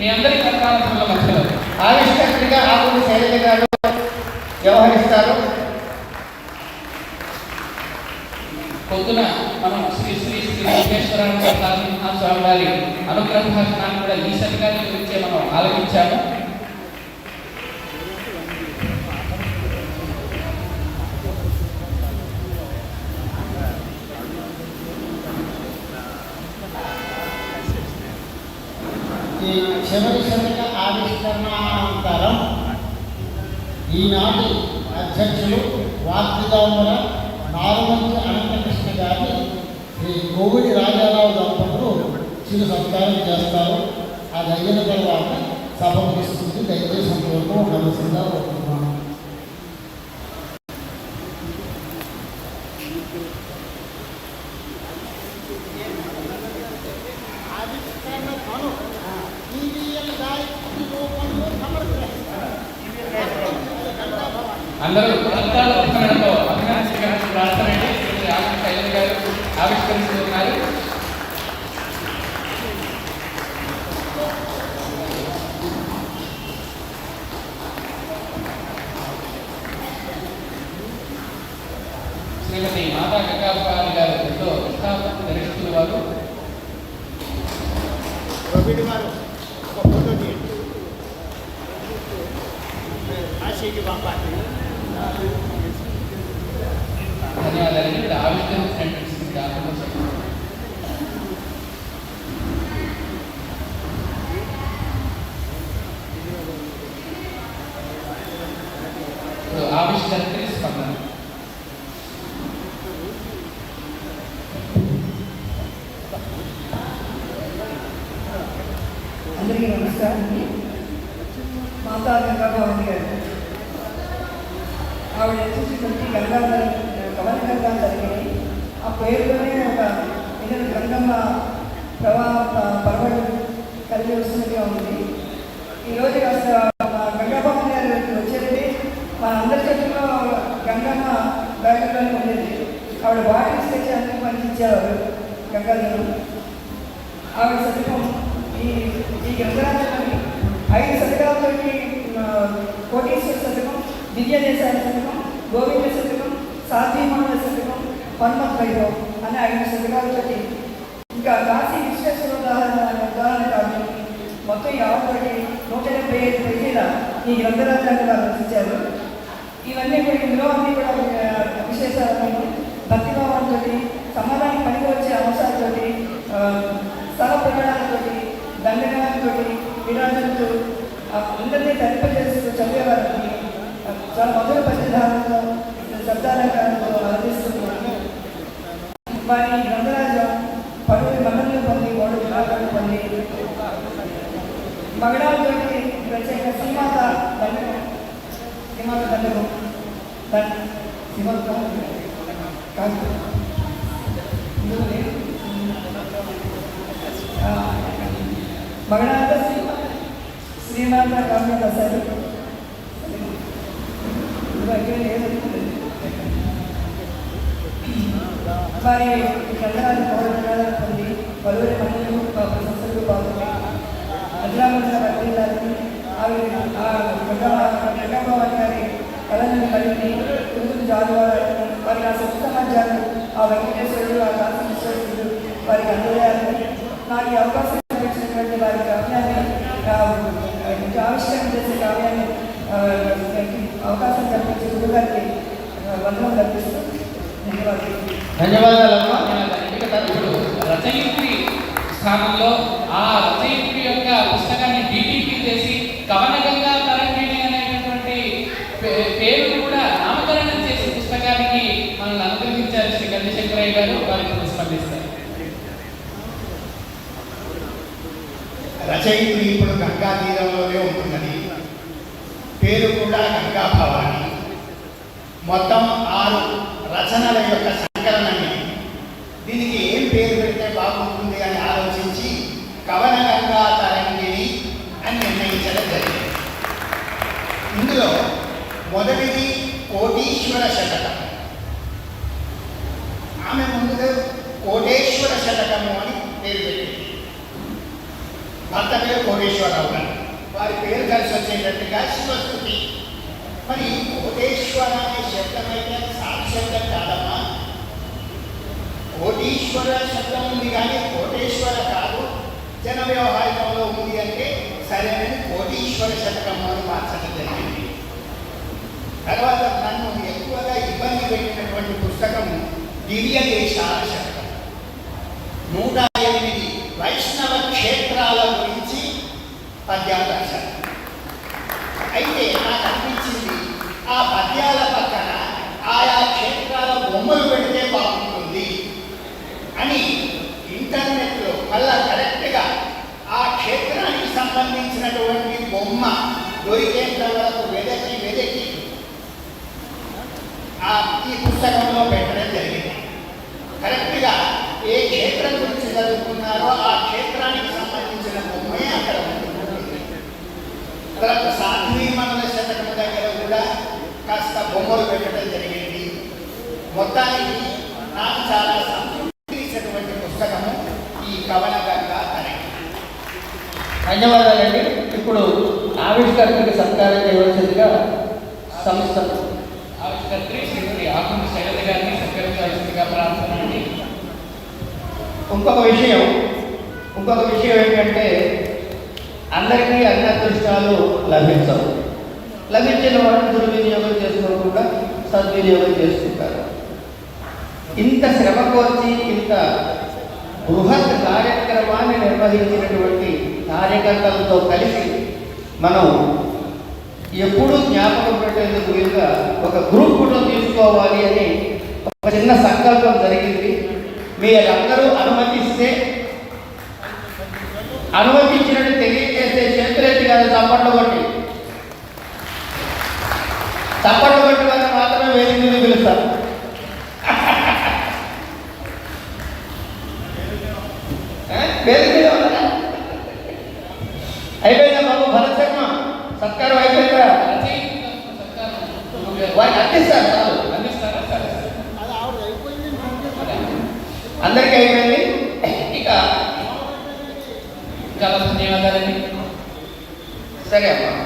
మీ అందరి కర్మానుభవాల మధ్యలో. ఆవిష్కర్తగా ఆకులు శైలజ గారు వ్యవహరిస్తారు. పొద్దున మనం శ్రీ శ్రీ శ్రీ వెంకటేశ్వర స్వామి వారి అనుగ్రహ భాషణాన్ని కూడా ఈ శతకాన్ని గురించే మనం ఆలోచించాము. ఈ చివరి శతక ఆవిష్కరణానంతరం ఈనాటి అధ్యక్షులు వాగ్విదాంబర నారుమంచి అనంతకృష్ణ గారిని ఈ కోవిడి రాజారావు దంపతులు చిరు సత్కారం చేస్తారు. అది అయిన తర్వాత సభ ముగిస్తుంది. దయచేసి అంతవరకు ఉండవలసిందిగా అందరూ అంతాల ఉత్సాహంతో అభినందించగలిగిన ప్రార్థనండి శ్రీ గారు ఆవిష్కరిస్తున్నారు శ్రీమతి మాతా గంగాపాలి గారు ఎంతో ఉత్సాహం ధరిస్తున్న వారు. రవిడి గారు ఒక ఫోటో తీయండి. పంపాలి ధన్యవాదాలండి మీరు ఆవిష్కరించినటువంటి దానికోసం ఇప్పుడు ఆవిష్కరణకి స్పందన అందరికీ నమస్కారం అండి. మాతా గంగాభవాని గారు. ఆవిడ చూసినటువంటి గంగాధర కవన గంగా జరిగింది. ఆ పేరులోనే ఒక ఏదైనా గంగమ్మ ప్రవాహ పర్వతం కలిగి వస్తున్నట్టుగా ఉంది. ఈరోజు కాస్త మా గారు వచ్చేది మా అందరి చేతుల్లో గంగమ్మ బ్యాగ్లోనే ఉండేది. ఆవిడ బాటిల్స్ తెచ్చి అందరికి పంపించేవారు గంగాధరం. ఆవిడ శతకం ఈ ఈ గ్రంథరాజులని ఐదు శతకాలతో కోటీశ్వర శతకం దివ్యదేశాల శతకం గోవింద శతకం సాధ్యమాన శతకం హనుమత్ అనే ఐదు శతకాలతో ఇంకా కాశీ విశ్వేశ్వర ఉదాహరణ ఉదాహరణ కాదు. మొత్తం యాభై నూట డెబ్బై ఐదు పేజీల ఈ గ్రంథరాజాన్ని వారు రచించారు. ఇవన్నీ కూడా ఇందులో అన్నీ కూడా ఆ, విశేషాలు భక్తిభావంతో వారి గ్రంథరాజ పలువురి మన్నలు పొంది మూడు విభాగాలు పొంది మగడాలతోటి ప్రత్యేక శ్రీమాత దండకం శ్రీమాత దండకం. దండ శ్రీమాత కాదు. ఇందులో లేదు. ఆ, మగడాలతో శ్రీమాత శ్రీమాత కావ్య ప్రసాద్ ఇందులో వారి చంద్రాలు పొంది పలువురి ప్రశంసలు పాల్గొని అజరామండల ఆవిడ గారి కళలను కలిగి కుంకుమ వారి నా సొంత సమాజాలు ఆ వెంకటేశ్వరుడు ఆ వారికి అందజేయాలని నాకు అవకాశం కల్పించినటువంటి వారి కావ్యాన్ని ఆ, ఇంకా ఆవిష్కరణ చేసే కావ్యాన్ని ఆ, అవకాశం కల్పించే గురువు గారికి వందనం కల్పిస్తూ ధన్యవాదాలు ధన్యవాదాలమ్మా. రచయిత్రి స్థానంలో ఆ రచయిత్రి యొక్క పుస్తకాన్ని డిటిపి చేసి కవనగంగా తరంగిణి అనేటటువంటి పేరు కూడా నామకరణం చేసి పుస్తకానికి మనల్ని అనుగ్రహించారు శ్రీ గంధశంకరయ్య గారు. వారికి ప్రతిస్పందిస్తారు రచయిత్రి ఇప్పుడు గంగా తీరంలోనే ఉంటున్నది. పేరు కూడా గంగా భవాని. మొత్తం ఆరు రచనల యొక్క సంకలనని దీనికి ఏం పేరు పెడితే బాగుంటుంది అని ఆలోచించి కవన గంగా తరంగిణి అని నిర్ణయించడం జరిగింది ఇందులో మొదటిది కోటీశ్వర శతకం ఆమె ముందుగా కోటేశ్వర శతకము అని పేరు పెట్టింది భర్త పేరు కోటేశ్వరరావు గారు వారి పేరు కలిసి వచ్చేటట్టుగా శివస్థుతి మరి కోటేశ్వర అనే శబ్దం అయితే సాధు శబ్దం కాదమ్మా కోటీశ్వర శబ్దం ఉంది కానీ కోటేశ్వర కాదు జన వ్యవహారంలో ఉంది అంటే సరేనని కోటీశ్వర శతకం అని మార్చడం జరిగింది తర్వాత నన్ను ఎక్కువగా ఇబ్బంది పెట్టినటువంటి పుస్తకం దివ్య దేశాల శతకం నూట ఎనిమిది వైష్ణవ క్షేత్రాల గురించి పద్యాలు రాశారు అయితే నాకు అనిపించింది ఆ పద్యాల పక్కన ఆయా క్షేత్రాల బొమ్మలు పెడితే బాగుంటుంది అని ఇంటర్నెట్లో మళ్ళా కరెక్ట్గా ఆ క్షేత్రానికి సంబంధించినటువంటి బొమ్మ దొరికేంత వరకు వెదకి వెదకి ఆ ఈ పుస్తకంలో పెట్టడం జరిగింది కరెక్ట్గా ఏ క్షేత్రం గురించి చదువుకున్నారో ఆ క్షేత్రానికి సంబంధించిన బొమ్మే అక్కడ ఉంటుంది తర్వాత సాధ్వీ మండల శతకం దగ్గర కూడా కాస్త బొమ్మలు పెట్టడం జరిగింది. మొత్తానికి నాకు చాలా సంతృప్తి ఇచ్చినటువంటి పుస్తకము ఈ కవన గంగా తనకి ధన్యవాదాలండి. ఇప్పుడు ఆవిష్కర్తకి సత్కారం చేయవలసిందిగా సంస్థ ఆవిష్కర్త్రి శ్రీమతి ఆకుని శైలజ గారిని సత్కరించాల్సిందిగా ప్రార్థన ఇంకొక విషయం ఇంకొక విషయం ఏంటంటే అందరికీ అన్ని అదృష్టాలు లభించవు. లభించిన వాటిని దుర్వినియోగం చేసుకోకుండా సద్వినియోగం చేసుకుంటారు. ఇంత శ్రమ కోర్చి ఇంత బృహత్ కార్యక్రమాన్ని నిర్వహించినటువంటి కార్యకర్తలతో కలిసి మనం ఎప్పుడూ జ్ఞాపకం పెట్టేందుకు వీలుగా ఒక గ్రూప్ ఫోటో తీసుకోవాలి అని ఒక చిన్న సంకల్పం జరిగింది. మీరందరూ అనుమతిస్తే అనుమతి చప్పట్లు కొట్టి చప్పట్లు కొట్టి వారిని మాత్రమే వేదిక మీద పిలుస్తారు? వేదిక మీద? అయిపోయిందా బాబు భరత్ శర్మ సత్కారం అయిపోయిందా. వారికి అందిస్తారు అందరికీ అయిపోయింది tarea,